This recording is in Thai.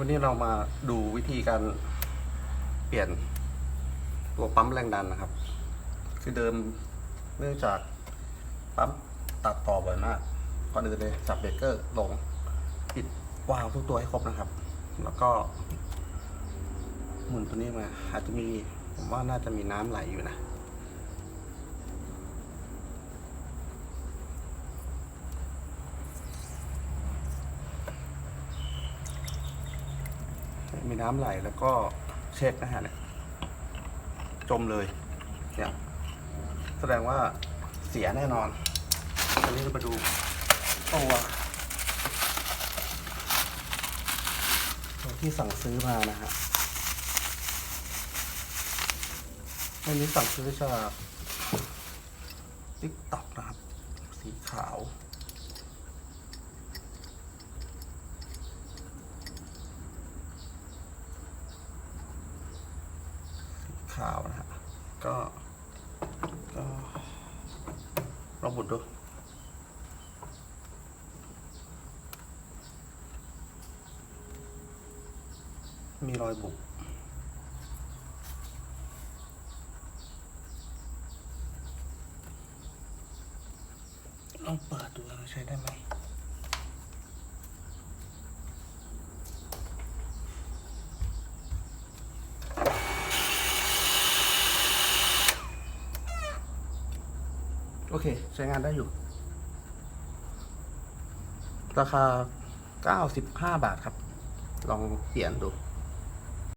วันนี้เรามาดูวิธีการเปลี่ยนตัวปั๊มแรงดันนะครับ คือเดิมเนื่องจากปั๊มตัดต่อบ่อยมากก่อนอื่นเลยจับเบรกเกอร์ลงปิดวาล์วทุกตัวให้ครบนะครับ แล้วก็หมุนตัวนี้มาอาจจะมีผมว่าน่าจะมีน้ำไหลอยู่นะ มีน้ำไหลแล้วก็เช็คนะฮะเนี่ยจมเลยเนี่ยแสดงว่าเสียแน่นอนอันนี้เรามาดูตัวตัวที่สั่งซื้อมานะฮะอันนี้สั่งซื้อจากติ๊กต็อกนะครับ สีขาว ขาวนะฮะ ก็ก็ลองบุดดูมีรอยบุกลองเปิดดูว่าใช้ได้ไหม โอเค ใช้งานได้อยู่ ราคา 95 บาทครับ ลองเปลี่ยนดู